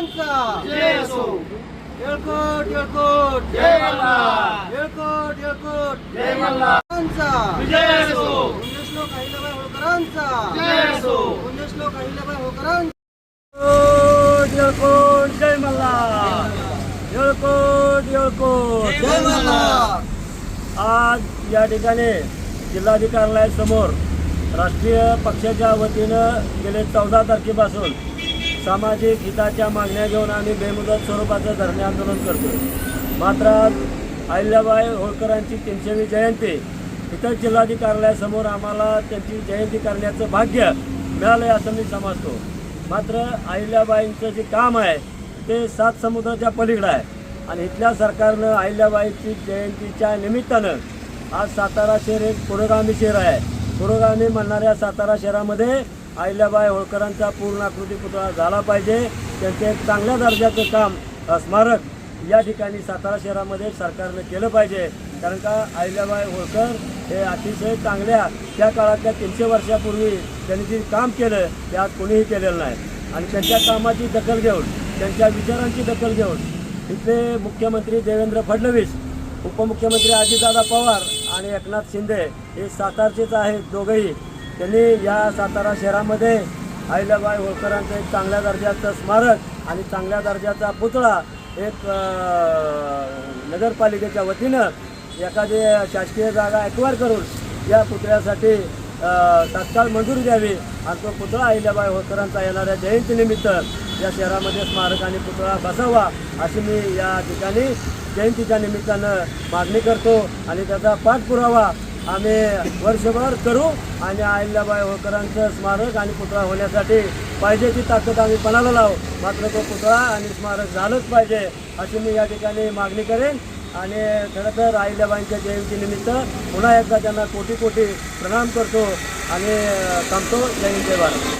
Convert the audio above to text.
होळकरांचा जय असो येळकोट येळकोट. जय मल्हार. येळकोट येळकोट. जय मल्हार. होळकरांचा विजय असो पुण्यश्लोक अहिल्याबाई होळकरांचा. जय असो पुण्यश्लोक अहिल्याबाई होळकरांचा. येळकोट जय मल्हार. येळकोट येळकोट. जय मल्हार. आज या ठिकाणी जिल्हाधिकाऱ्यालयासमोर राष्ट्रीय पक्षाच्या वतीनं गेले चौदा तारखेपासून सामाजिक हिताच्या मागण्या घेऊन आम्ही बेमुदत स्वरूपाचं धरणे आंदोलन करतो मात्र आज अहिल्याबाई होळकरांची तीनशेवी जयंती. इतर जिल्हाधिकाऱ्यालयासमोर आम्हाला त्यांची जयंती करण्याचं भाग्य मिळालं आहे असं मी समजतो. मात्र अहिल्याबाईंचं जे काम आहे ते सात समुद्राच्या पलीकडं आहे. आणि इथल्या सरकारनं अहिल्याबाईची जयंतीच्या निमित्तानं आज सातारा शहर एक पुरोगामी शहर आहे. पुरोगामी म्हणणाऱ्या सातारा शहरामध्ये अहिल्याबाई होळकरांचा पूर्ण आकृती पुतळा झाला पाहिजे. त्यांचे एक चांगल्या दर्जाचं काम स्मारक या ठिकाणी सातारा शहरामध्ये सरकारनं केलं पाहिजे. कारण का अहिल्याबाई होळकर हे अतिशय चांगल्या त्या काळातल्या तीनशे वर्षापूर्वी त्यांनी जे काम केलं ते आज कोणीही केलेलं नाही. आणि त्यांच्या कामाची दखल घेऊन त्यांच्या विचारांची दखल घेऊन इथले मुख्यमंत्री देवेंद्र फडणवीस उपमुख्यमंत्री अजितदादा पवार आणि एकनाथ शिंदे हे सातारचेच आहेत दोघंही. त्यांनी या सातारा शहरामध्ये अहिल्याबाई होळकरांचं एक चांगल्या दर्जाचं स्मारक आणि चांगल्या दर्जाचा पुतळा एक नगरपालिकेच्या वतीनं एखादी शासकीय जागा ॲक्वायर करून या पुतळ्यासाठी तत्काळ तात्काळ मंजुरी द्यावी आणि तो पुतळा अहिल्याबाई होळकरांचा येणाऱ्या जयंतीनिमित्त या शहरामध्ये स्मारक आणि पुतळा बसावा अशी मी या ठिकाणी जयंतीच्या निमित्तानं मागणी करतो आणि त्याचा पाठपुरावा आम्ही वर्षभर करू आणि अहिल्याबाई होळकरांचं स्मारक आणि पुतळा होण्यासाठी पाहिजे ती ताकद आम्ही पणाला लावू. मात्र तो पुतळा आणि स्मारक झालंच पाहिजे अशी मी या ठिकाणी मागणी करेन. आणि खरं तर अहिल्याबाईंच्या जयंतीनिमित्त पुन्हा एकदा त्यांना कोटी कोटी प्रणाम करतो आणि थांबतो. जय हिंद जय भारत.